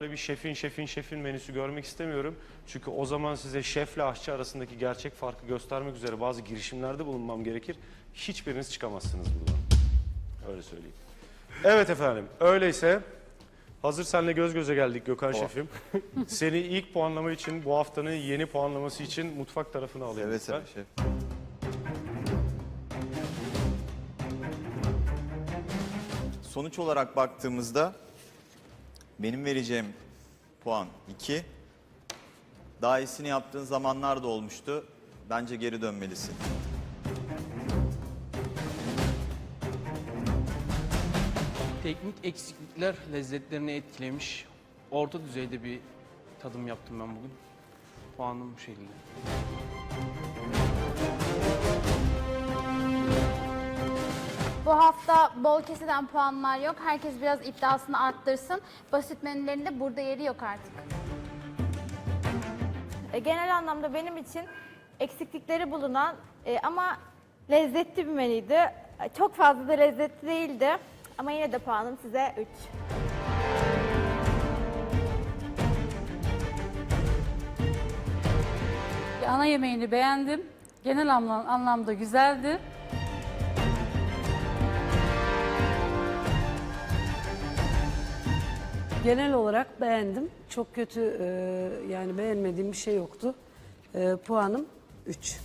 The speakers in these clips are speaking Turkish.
Böyle bir şefin şefin şefin menüsü görmek istemiyorum. Çünkü o zaman size şefle aşçı arasındaki gerçek farkı göstermek üzere bazı girişimlerde bulunmam gerekir. Hiçbiriniz çıkamazsınız buradan. Öyle söyleyeyim. Evet efendim. Öyleyse hazır seninle göz göze geldik Gökhan şefim. Seni ilk puanlama için bu haftanın yeni puanlaması için mutfak tarafına alayım. Evet lütfen. şef. Sonuç olarak baktığımızda benim vereceğim puan 2. Daha iyisini yaptığın zamanlar da olmuştu. Bence geri dönmelisin. Teknik eksiklikler lezzetlerini etkilemiş. Orta düzeyde bir tadım yaptım ben bugün. Puanım bu şekilde. Bu hafta bol keseden puanlar yok. Herkes biraz iddiasını arttırsın. Basit menülerinde burada yeri yok artık. E, genel anlamda benim için eksiklikleri bulunan e, ama lezzetli bir menüydü. E, Çok fazla da lezzetli değildi. Ama yine de puanım size 3. Ana yemeğini beğendim. Genel anlam- anlamda güzeldi. Genel olarak beğendim. Çok kötü e, yani beğenmediğim bir şey yoktu. E, puanım 3.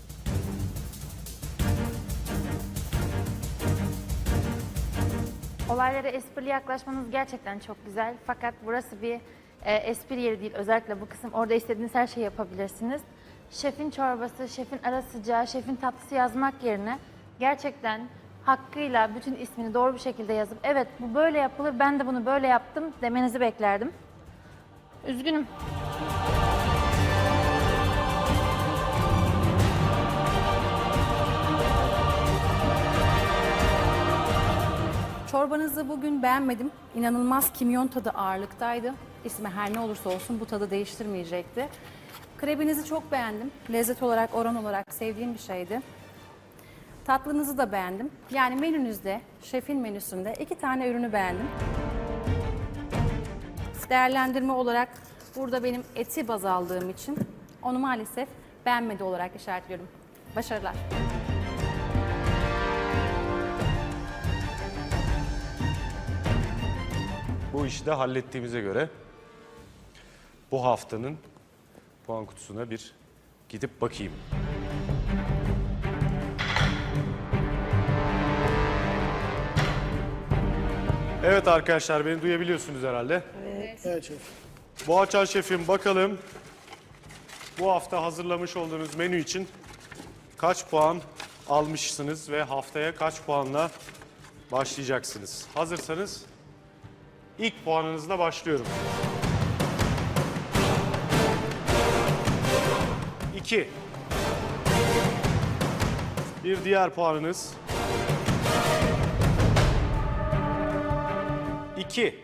Olaylara esprili yaklaşmanız gerçekten çok güzel. Fakat burası bir e, espri yeri değil. Özellikle bu kısım. Orada istediğiniz her şeyi yapabilirsiniz. Şefin çorbası, şefin ara sıcağı, şefin tatlısı yazmak yerine gerçekten hakkıyla bütün ismini doğru bir şekilde yazıp evet bu böyle yapılır ben de bunu böyle yaptım demenizi beklerdim. Üzgünüm. Çorbanızı bugün beğenmedim. İnanılmaz kimyon tadı ağırlıktaydı. İsmi her ne olursa olsun bu tadı değiştirmeyecekti. Krebinizi çok beğendim. Lezzet olarak, oran olarak sevdiğim bir şeydi. Tatlınızı da beğendim. Yani menünüzde, şefin menüsünde iki tane ürünü beğendim. Değerlendirme olarak burada benim eti baz aldığım için onu maalesef beğenmedi olarak işaretliyorum. Başarılar. Bu işi de hallettiğimize göre bu haftanın puan kutusuna bir gidip bakayım. Evet arkadaşlar beni duyabiliyorsunuz herhalde. Evet. şef. Boğaçan şefim bakalım bu hafta hazırlamış olduğunuz menü için kaç puan almışsınız ve haftaya kaç puanla başlayacaksınız? Hazırsanız İlk puanınızla başlıyorum. 2. Bir diğer puanınız. 2.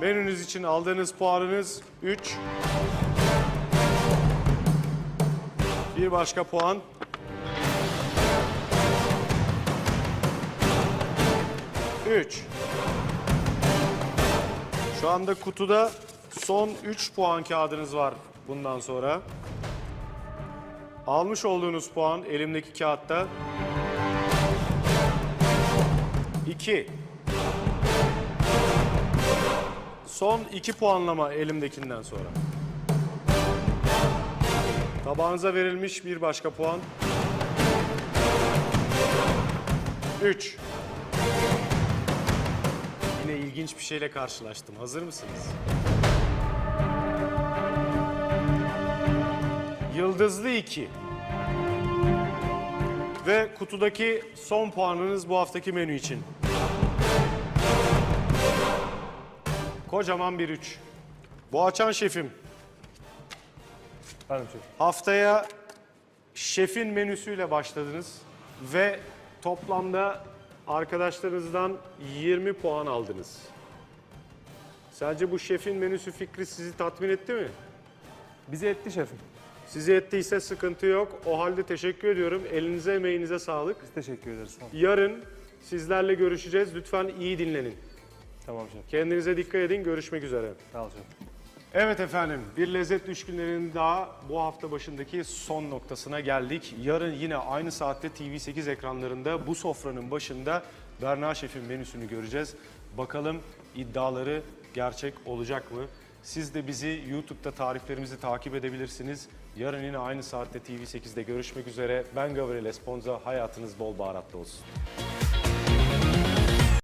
Menünüz için aldığınız puanınız 3. Bir başka puan. 3. Şu anda kutuda son 3 puan kağıdınız var bundan sonra. Almış olduğunuz puan elimdeki kağıtta 2. Son 2 puanlama elimdekinden sonra. Tabağınıza verilmiş bir başka puan. 3. Yine ilginç bir şeyle karşılaştım. Hazır mısınız? Yıldızlı 2. Ve kutudaki son puanınız bu haftaki menü için. Kocaman bir 3. Boğaçan şefim. Haftaya şefin menüsüyle başladınız ve toplamda arkadaşlarınızdan 20 puan aldınız. Sence bu şefin menüsü fikri sizi tatmin etti mi? Bizi etti şefim. Sizi ettiyse sıkıntı yok. O halde teşekkür ediyorum. Elinize emeğinize sağlık. Biz teşekkür ederiz. Sağ olun. Yarın sizlerle görüşeceğiz. Lütfen iyi dinlenin. Tamam şef. Kendinize dikkat edin. Görüşmek üzere. Sağ ol şef. Evet efendim, bir lezzet düşkünlerinin daha bu hafta başındaki son noktasına geldik. Yarın yine aynı saatte TV8 ekranlarında bu sofranın başında Berna Şef'in menüsünü göreceğiz. Bakalım iddiaları gerçek olacak mı? Siz de bizi YouTube'da tariflerimizi takip edebilirsiniz. Yarın yine aynı saatte TV8'de görüşmek üzere. Ben Gabriel Esponza. Hayatınız bol baharatlı olsun.